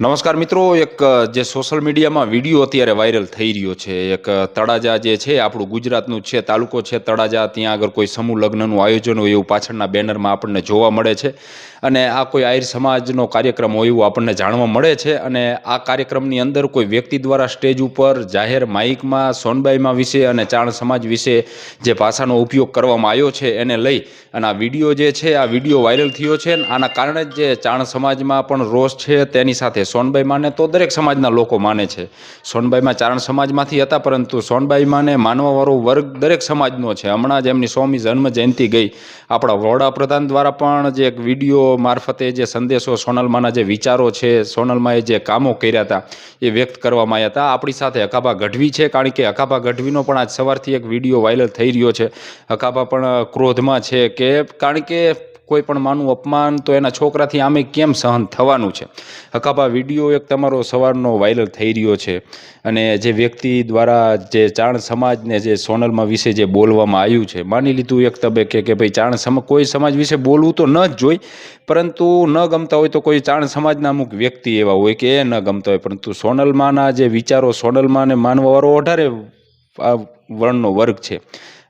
નમસ્કાર મિત્રો, એક જે સોશિયલ મીડિયામાં વીડિયો અત્યારે વાયરલ થઈ રહ્યો છે, એક તળાજા જે છે, આપણું ગુજરાતનું છે, તાલુકો છે તળાજા, ત્યાં આગળ કોઈ સમૂહ લગ્નનું આયોજન હોય એવું પાછળના બેનરમાં આપણને જોવા મળે છે. અને આ કોઈ આહિર સમાજનો કાર્યક્રમ હોય એવું આપણને જાણવા મળે છે અને આ કાર્યક્રમની અંદર કોઈ વ્યક્તિ દ્વારા સ્ટેજ ઉપર, જાહેર માઇકમાં સોનબાઈમાં વિશે અને ચાણ સમાજ વિશે જે ભાષાનો ઉપયોગ કરવામાં આવ્યો છે એને લઈ અને આ વીડિયો જે છે, આ વીડિયો વાયરલ થયો છે આના કારણે જે ચાણ સમાજમાં પણ રોષ છે તેની સાથે સોનબાઈ માને તો દરેક સમાજના લોકો માને છે. સોનબાઈમાં ચારણ સમાજમાંથી હતા, પરંતુ સોનબાઈ માને માનવાવાળો વર્ગ દરેક સમાજનો છે. હમણાં જ એમની સોમી જન્મ જયંતિ ગઈ. આપણા વડાપ્રધાન દ્વારા પણ જે એક વીડિયો મારફતે જે સંદેશો સોનલમાના જે વિચારો છે, સોનલમાએ જે કામો કર્યા હતા, એ વ્યક્ત કરવામાં આવ્યા હતા. આપણી સાથે અકાભા ગઢવી છે, કારણ કે અકાભા ગઢવીનો પણ આજ સવારથી એક વીડિયો વાયરલ થઈ રહ્યો છે. અકાભા પણ ક્રોધમાં છે કે, કારણ કે કોઈ પણ માનું અપમાન, તો એના છોકરાથી આમે કેમ સહન થવાનું છે? હકાભા વીડિયો એક તમારો સવારનો વાયરલ થઈ રહ્યો છે અને જે વ્યક્તિ દ્વારા જે ચાણ સમાજને જે સોનલમાં વિશે જે બોલવામાં આવ્યું છે, માની લીધું એક તબક્કે કે ભાઈ ચાણ સમ, કોઈ સમાજ વિશે બોલવું તો ન જ જોઈ, પરંતુ ન ગમતા હોય તો કોઈ ચાણ સમાજના અમુક વ્યક્તિ એવા હોય કે એ ન ગમતા હોય. પરંતુ સોનલમાના જે વિચારો સોનલમાને માનવાવાળો વધારે વર્ણનો વર્ગ છે.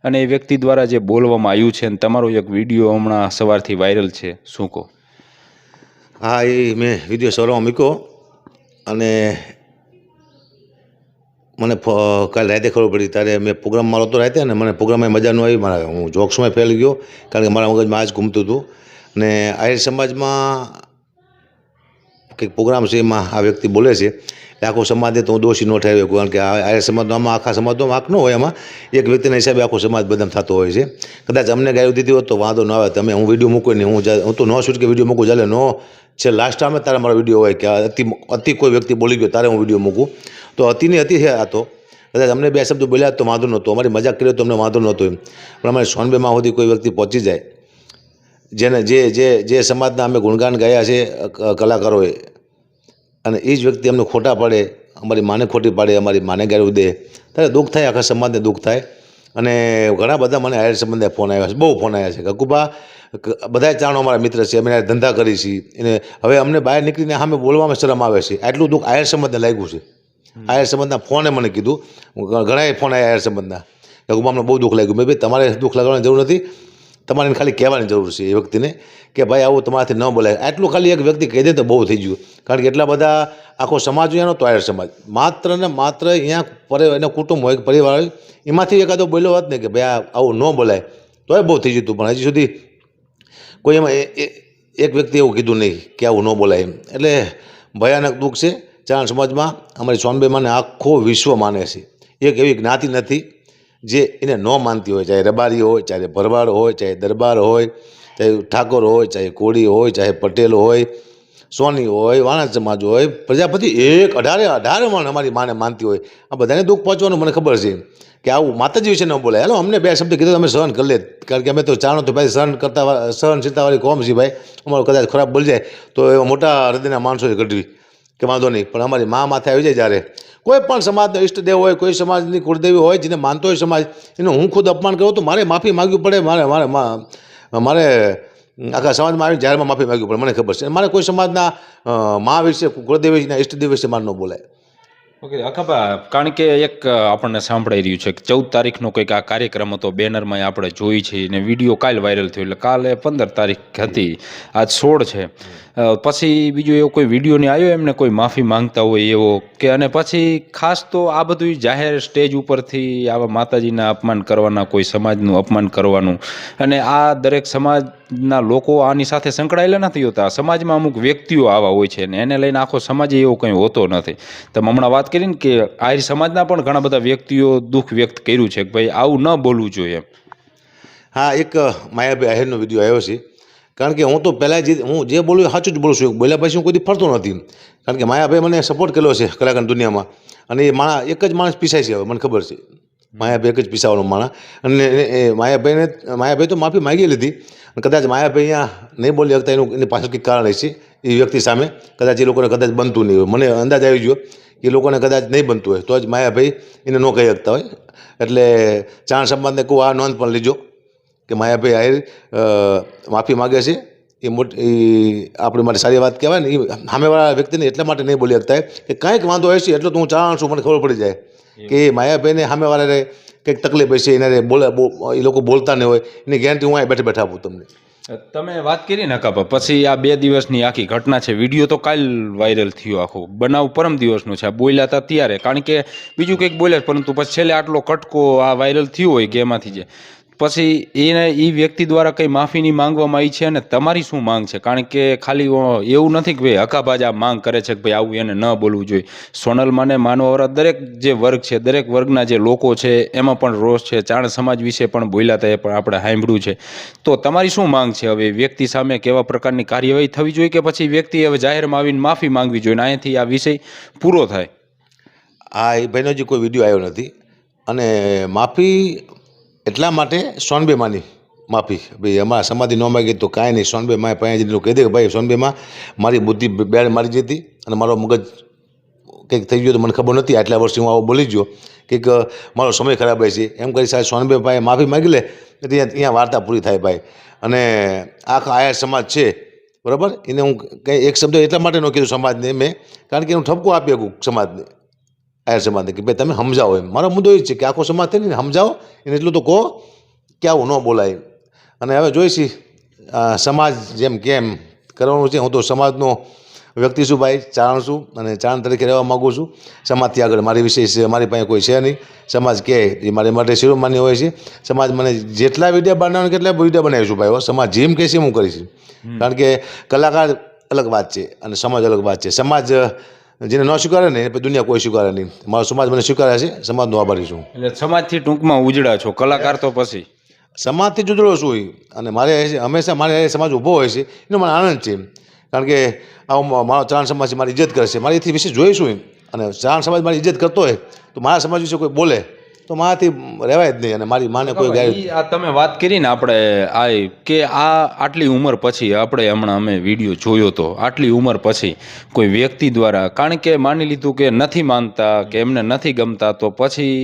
અને એ વ્યક્તિ દ્વારા જે બોલવામાં આવ્યું છે અને તમારો એક વીડિયો હમણાં સવારથી વાયરલ છે, શું કહો? હા, એ મેં વીડિયો સવારમાં મૂક્યો અને મને કાલે રાતે ખબર પડી ત્યારે મેં પ્રોગ્રામ મારો તો રાતે ને મને પ્રોગ્રામમાં મજા ન આવી મારા, હું જોક્સમાં ફેલ ગયો કારણ કે મારા મગજમાં આજ ઘૂમતું હતું. અને આહિર સમાજમાં કંઈક પ્રોગ્રામ છે એમાં આ વ્યક્તિ બોલે છે. આખો સમાજને તો હું દોષી ન ઠેરવ્યો કારણ કે આ સમાજમાં આમાં આખા સમાજનો વાંક ન હોય એમાં એક વ્યક્તિના હિસાબે આખો સમાજ બદનામ થતો હોય છે. કદાચ અમને ગાયું દીધી હોત તો વાંધો ન આવે. તમે હું વીડિયો મૂકું નહીં. હું હું તો ન શૂટ કે વીડિયો મૂકું, ચાલે ન. છે લાસ્ટ ટાઈમે તારા મારો વીડિયો હોય કે અતિ અતિ કોઈ વ્યક્તિ બોલી ગયો, તારે હું વીડિયો મૂકું. તો અતિની અતિ છે આ તો. કદાચ અમને બે શબ્દો બોલ્યા તો વાંધો નહોતો. અમારી મજાક કર્યો તો અમને વાંધો નહોતો એમ. પણ અમારે સોનબેમાં સુધી કોઈ વ્યક્તિ પહોંચી જાય. જેને જે જે જે સમાજના અમે ગુણગાન ગાયા છે કલાકારોએ અને એ જ વ્યક્તિ અમને ખોટા પાડે અમારી માને ખોટી પાડે અમારી માને ગાળું દે ત્યારે દુઃખ થાય આખા સમાજને દુઃખ થાય. અને ઘણા બધા મને આયર સંબંધે ફોન આવ્યા છે બહુ ફોન આવ્યા છે. કકુબા બધા ચાણો અમારા મિત્ર છે અમે ધંધા કરી છીએ એને હવે અમને બહાર નીકળીને સામે બોલવામાં શરમ આવે છે. આટલું દુઃખ આયર સંબંધને લાગ્યું છે. આયર સંબંધના ફોને મને કીધું. ઘણાએ ફોન આવ્યા આયર સંબંધના. કકુબા અમને બહુ દુઃખ લાગ્યું. મેં ભાઈ તમારે દુઃખ લાગવાની જરૂર નથી. તમારે એને ખાલી કહેવાની જરૂર છે એ વ્યક્તિને કે ભાઈ, આવું તમારાથી ન બોલાય. આટલું ખાલી એક વ્યક્તિ કહી દે તો બહુ થઈ ગયું. કારણ કે એટલા બધા આખો સમાજ હોય એનો તો આયર સમાજ. માત્ર ને માત્ર અહીંયા પરે એનો કુટુંબ હોય, પરિવાર હોય, એમાંથી એકાદો બોલ્યો હોત ને કે ભાઈ આવું ન બોલાય, તોય બહુ થઈ જતું પણ હજી સુધી કોઈ એમાં એક વ્યક્તિ એવું કીધું નહીં કે આવું ન બોલાય એમ. એટલે ભયાનક દુઃખ છે. ચારણ સમાજમાં અમારી સોનબેમાને આખો વિશ્વ માને છે. એક એવી જ્ઞાતિ નથી. જે એને ન માનતી હોય, ચાહે રબારી હોય, ચાહે ભરવાડ હોય, ચાહે દરબાર હોય, ચાહે ઠાકોર હોય, ચાહે કોળી હોય, ચાહે પટેલ હોય, સોની હોય વાણા સમાજ હોય, પ્રજાપતિ એક અઢારે અઢારે માણ અમારી માને માનતી હોય. આ બધાને દુઃખ પહોંચવાનું મને ખબર છે કે આવું માતાજી વિશે ન બોલાય. હાલો, અમને બે શબ્દ કીધું અમે સહન કરી લે. કારણ કે અમે તો જાણો તો ભાઈ સહન કરતા સહનશીલતાવાળી કોમ છે ભાઈ. અમારો કદાચ ખરાબ બોલી જાય તો એવા મોટા હૃદયના માણસો છે ગઢવી. કે વાંધો નહીં. પણ અમારી મા માથે આવી જાય જ્યારે. કોઈ પણ સમાજનો ઈષ્ટદેવ હોય, કોઈ સમાજની કુળદેવી હોય, જેને માનતો હોય સમાજ, એનું હું ખુદ અપમાન કરું તો મારે માફી માગવી પડે, મારે મારે મારે આખા સમાજમાં જ્યારે જાહેરમાં માફી માગવી પડે. મને ખબર છે. મારે કોઈ સમાજના મા વિશે કુળદેવી વિશે ઈષ્ટદેવ વિશે માર ન બોલાય. ઓકે અખાબા કારણ કે એક આપણને સાંભળાઈ રહ્યું છે કે ચૌદ તારીખનો કંઈક આ કાર્યક્રમ હતો બેનરમાં આપણે જોઈ છે, ને વીડિયો કાલ વાયરલ થયો, એટલે કાલે પંદર તારીખ હતી, આજ સોળ છે. પછી બીજો એવો કોઈ વીડિયો નહીં આવ્યો એમને કોઈ માફી માંગતા હોય એવો કે, અને પછી ખાસ તો આ બધું જાહેર સ્ટેજ ઉપરથી આવા માતાજીના અપમાન કરવાના, કોઈ સમાજનું અપમાન કરવાનું, અને આ દરેક સમાજના લોકો આની સાથે સંકળાયેલા નથી હોતા. સમાજમાં અમુક વ્યક્તિઓ આવા હોય છે ને એને લઈને આખો સમાજ એવો કંઈ હોતો નથી. તમે હમણાં વાત કરીને કે આર્ય સમાજના પણ ઘણા બધા વ્યક્તિઓ દુઃખ વ્યક્ત કર્યું છે કે ભાઈ આવું ન બોલવું જોઈએ હા, એક માયાભાઈ આહિરનો વીડિયો આવ્યો છે. કારણ કે હું તો પહેલાં જે, હું જે બોલું સાચું જ બોલું છું. બોલ્યા પછી હું કોઈ ફરતો નથી. કારણ કે માયાભાઈ મને સપોર્ટ કર્યો છે કલાકાર દુનિયામાં. અને એ માણસ એક જ માણસ પીસાય છે હવે, મને ખબર છે. માયાભાઈ જ પીસાવાનો માણા અને એ- માયાભાઈને, માયાભાઈ તો માફી માગી લીધી. અને કદાચ માયાભાઈ અહીંયા નહીં બોલી શકતા એનું, એની પાછળ કંઈક કારણ હશે એ વ્યક્તિ સામે. કદાચ એ લોકોને કદાચ બનતું નહીં હોય. મને અંદાજ આવી ગયો એ લોકોને કદાચ નહીં બનતું હોય. તો જ માયાભાઈ એને ન કહી શકતા હોય. એટલે ચાણ સંબંધને કહું, આ નોંધ પણ લીજો કે માયાભાઈ આહિર માફી માગે છે. એ મોટી આપણી માટે સારી વાત કહેવાય ને, એ સામેવાળા વ્યક્તિને એટલા માટે નહીં બોલી શકતા કે કાંઈક વાંધો હશે એટલો તો હું જાણ છું, મને ખબર પડી જાય. કે માયાભાઈને સામેવાળાને કંઈક તકલીફ હશે એને બોલે એ લોકો બોલતા નહીં હોય એની ગેરંટી હું અહીં બેઠે બેઠા આપું તમને. તમે વાત કરી ને કાપા પછી આ બે દિવસની આખી ઘટના છે વીડિયો તો કાલ વાયરલ થયો આખો. બનાવ પરમ દિવસનો છે આ બોલ્યા હતા ત્યારે. કારણ કે બીજું કંઈક બોલ્યા પરંતુ પછી છેલ્લે આટલો કટકો આ વાયરલ થયો હોય કે એમાંથી જે. પછી એને એ વ્યક્તિ દ્વારા કંઈ માફીની માંગવામાં આવી છે અને તમારી શું માંગ છે? કારણ કે ખાલી એવું નથી કે ભાઈ હકાબાજ માંગ કરે છે કે ભાઈ આવું એને ન બોલવું જોઈએ. સોનલમાને માનવાવાળા દરેક જે વર્ગ છે, દરેક વર્ગના જે લોકો છે, એમાં પણ રોષ છે, ચાણ સમાજ વિશે પણ બોલ્યા એ પણ આપણે સાંભળ્યું છે. તો તમારી શું માંગ છે? હવે વ્યક્તિ સામે કેવા પ્રકારની કાર્યવાહી થવી જોઈએ કે પછી વ્યક્તિ હવે જાહેરમાં આવીને માફી માંગવી જોઈએ? અને અહીંયાથી આ વિષય પૂરો થાય. આ એ ભાઈનો હજી કોઈ વીડિયો આવ્યો નથી. અને માફી એટલા માટે સોનબેમાની માફી. ભાઈ અમારા સમાધિ ન માગી તો કાંઈ નહીં. સોનબે માએ પાંચ જઈને કહી દે કે, ભાઈ, સોનબેમાં, મારી બુદ્ધિ બેડ મારી જતી અને મારો મગજ કંઈક થઈ ગયું તો મને ખબર નથી આટલા વર્ષથી હું આવો બોલી ગયો. કંઈક મારો સમય ખરાબ રહેશે એમ કરી સાહેબ સોનબે ભાઈ માફી માગી લે, એટલે ત્યાં વાર્તા પૂરી થાય ભાઈ. અને આખા આયા સમાજ છે, બરાબર? એને હું કંઈ એક શબ્દ એટલા માટે ન કીધું સમાજને મેં, કારણ કે હું ઠપકો આપી શકું સમાજને. આયર સમાજને કે ભાઈ તમે સમજાવો એમ. મારો મુદ્દો એ છે કે આખો સમાજ થઈને સમજાવો. એને એટલું તો કહો કે આવું ન બોલાય. અને હવે જોઈશી સમાજ જેમ કેમ કરવાનું છે? હું તો સમાજનો વ્યક્તિ છું ભાઈ ચારણ છું અને ચારણ તરીકે રહેવા માગું છું. સમાજથી આગળ મારી વિશે છે મારી પાસે કોઈ છે નહીં. સમાજ કહે એ મારી માટે શિરોમાન્ય હોય છે. સમાજ મને જેટલા વીડિયો બનાવવાનું કેટલા વીડિયો બનાવીશું ભાઈ હો. સમાજ જેમ કહેશે હું કરીશ. કારણ કે કલાકાર અલગ વાત છે અને સમાજ અલગ વાત છે. સમાજ જેને ન સ્વીકારે ને એ દુનિયા કોઈ સ્વીકારે નહીં. મારો સમાજ મને સ્વીકારે છે સમાજનો આભારી છું એટલે સમાજથી ટૂંકમાં ઉજળા છો કલાકાર તો પછી. સમાજથી જ ઉજળો છું હોય અને મારે હંમેશા મારે સમાજ ઊભો હોય છે એનો મને આનંદ છે. કારણ કે આવો મારો ચારણ સમાજ મારી ઇજ્જત કરે છે. મારી એથી વિશે જોઈશું અને ચારણ સમાજ મારી ઇજ્જત કરતો હોય તો મારા સમાજ વિશે કોઈ બોલે. તો મારાથી રહેવાય જ નહીં અને મારી માને કોઈ ગાય આ તમે વાત કરી ને આપણે આ કે આ આટલી ઉંમર પછી આપણે હમણાં અમે વીડિયો જોયો તો આટલી ઉંમર પછી કોઈ વ્યક્તિ દ્વારા કારણ કે માની લીધું કે નથી માનતા કે એમને નથી ગમતા તો પછી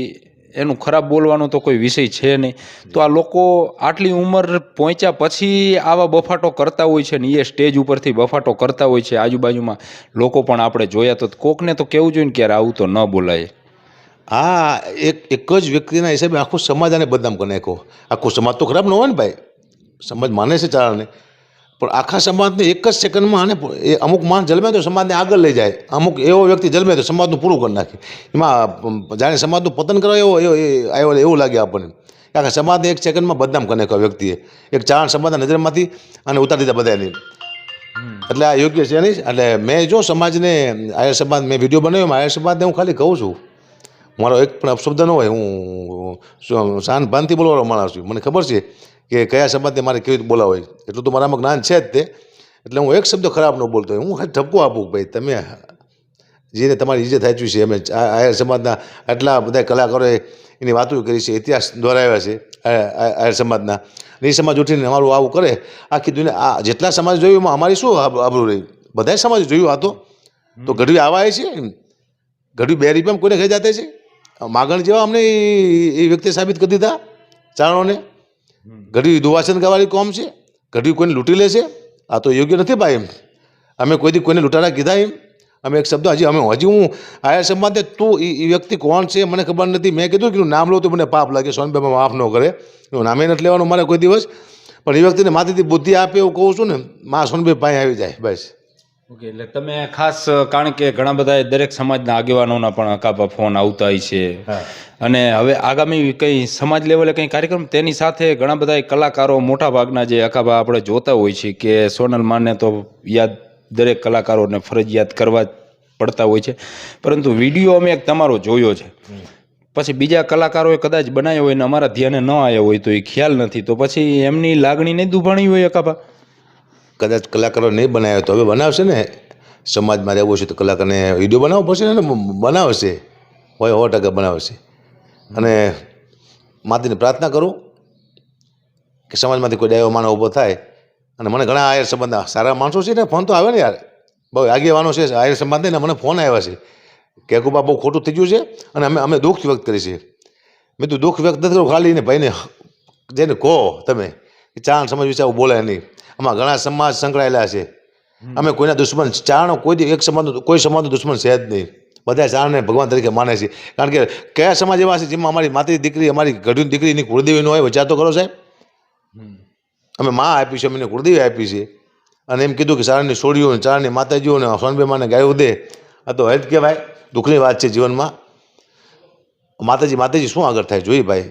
એનું ખરાબ બોલવાનો તો કોઈ વિષય છે નહીં. તો આ લોકો આટલી ઉંમર પહોંચ્યા પછી આવા બફાટો કરતા હોય છે ને એ સ્ટેજ ઉપરથી બફાટો કરતા હોય છે. આજુબાજુમાં લોકો પણ આપણે જોયા તો કોકને તો કેવું જોઈએ ને કે યાર આવું તો ન બોલાય. આ એક એક જ વ્યક્તિના હિસાબે આખું સમાજ આને બદનામ કરી નાખ્યો. આખો સમાજ તો ખરાબ ન હોય ને ભાઈ. સમાજ માને છે ચારણને પણ આખા સમાજને એક જ સેકન્ડમાં આને એ અમુક માણસ જન્મે તો સમાજને આગળ લઈ જાય. અમુક એવો વ્યક્તિ જન્મે તો સમાજનું પૂરું કરી નાખે. એમાં જાણે સમાજનું પતન કરવા એવો આવ્યો એવું લાગે આપણને. કે આખા સમાજને એક સેકન્ડમાં બદનામ કરી નાખ્યો વ્યક્તિએ. એક ચારણ સમાજના નજરમાંથી અને ઉતારી દીધા બધાને એટલે આ યોગ્ય છે નહીં? એટલે મેં જો સમાજને આયર સમાજ મેં વીડિયો બનાવ્યો આયર સમાજને હું ખાલી કહું છું મારો એક પણ અપશબ્દ ન હોય હું શાન ભાનથી બોલવાનો માણસ છું. મને ખબર છે કે કયા સમાજને મારે કેવી રીતે બોલાવો હોય. એટલું તો મારામાં જ્ઞાન છે જ તે. એટલે હું એક શબ્દ ખરાબ ન બોલતો હોય. હું ઠપકો આપું ભાઈ તમે જેને તમારી ઇજ્જત સાચવી છે અમે આ- આયર સમાજના આટલા બધા કલાકારોએ એની વાતો કરી છે ઇતિહાસ દોરાવ્યા છે આયર સમાજના. એ સમાજ ઉઠીને અમારું આવું કરે. આખી દુનિયા આ જેટલા સમાજ જોયું એમાં અમારી શું આબરું રહી? બધાય સમાજ જોયું આ તો. તો ગઢવી આવા છે ગઢવી બે રૂપિયામાં કોઈને ખાઈ જાતે છે? માગણ જેવા અમને એ- વ્યક્તિ સાબિત કરી દીધા ચારણોને. ઘડી દુવાસન ગાવાળી કોમ છે, ઘડી કોઈને લૂંટી લે છે આ તો યોગ્ય નથી ભાઈ એમ. અમે કોઈ દી કોઈને લૂંટારા કીધા એમ. અમે એક શબ્દ હજી અમે હજી હું આયા સંબંધે તું એ વ્યક્તિ કોણ છે મને ખબર નથી. મેં કીધું કે નામ લો તો મને પાપ લાગે સોનભાઈ માફ ન કરે. એનું નામે નથી લેવાનું મારે કોઈ દિવસ. પણ એ વ્યક્તિને માથેથી બુદ્ધિ આપે એવું કહું છું ને, મા સોનભાઈ પાસે આવી જાય, બસ. ઓકે એટલે તમે ખાસ કારણ કે ઘણા બધા દરેક સમાજના આગેવાનોના પણ અકાપા ફોન આવતા હોય છે. અને હવે આગામી કંઈ સમાજ લેવલે કંઈ કાર્યક્રમ? તેની સાથે ઘણા બધા કલાકારો મોટા ભાગના જે અકાબા આપણે જોતા હોય છે કે સોનલ માને તો યાદ દરેક કલાકારોને ફરજિયાત કરવા પડતા હોય છે. પરંતુ વીડિયો અમે એક તમારો જોયો છે. પછી બીજા કલાકારોએ કદાચ બનાવ્યો હોય ને અમારા ધ્યાને ન આવ્યા હોય તો એ ખ્યાલ નથી. તો પછી એમની લાગણી નહીં દુભાણી હોય અકાબા કદાચ કલાકારો નહીં બનાવ્યો તો હવે બનાવશે ને? સમાજમાં રહેવું છે તો કલાકારને વીડિયો બનાવવો પડશે ને? બનાવશે. હોય સો ટકા બનાવશે. અને માતાની પ્રાર્થના કરું કે સમાજમાંથી કોઈ ડાયો માણસ ઊભો થાય અને મને ઘણા આયર સંબંધ, સારા માણસો છે ને? ફોન તો આવે ને યાર. બહુ આગેવાનો છે, આયર સંબંધ ને મને ફોન આવ્યા છે. કે કુબા બહુ ખોટું થઈ ગયું છે અને અમે અમે દુઃખ વ્યક્ત કરી છે મેં તું દુઃખ વ્યક્ત નથી કરું ખાલી ને ભાઈને જેને કહો તમે. કે ચારણ સમાજ વિશે આવું બોલે નહીં. આમાં ઘણા સમાજ સંકળાયેલા છે. અમે કોઈના દુશ્મન ચારણો કોઈ એક સમાજનો કોઈ સમાજનો દુશ્મન છે જ નહીં. બધા ચારણને ભગવાન તરીકે માને છે. કારણ કે કયા સમાજ એવા છે જેમાં અમારી માતાની દીકરી અમારી ગઢવી દીકરીની કુળદેવીનો હોય વિચાર કરો સાહેબ? અમે માં આપી છે અમને કુળદેવી આપી છે. અને એમ કીધું કે ચારણની છોડીઓ ચારણની માતાજીઓ ને સોનબેમાને ગાયો દે. આ તો હેત કહેવાય. દુઃખની વાત છે જીવનમાં. માતાજી માતાજી શું આગળ થાય? જોઈએ ભાઈ.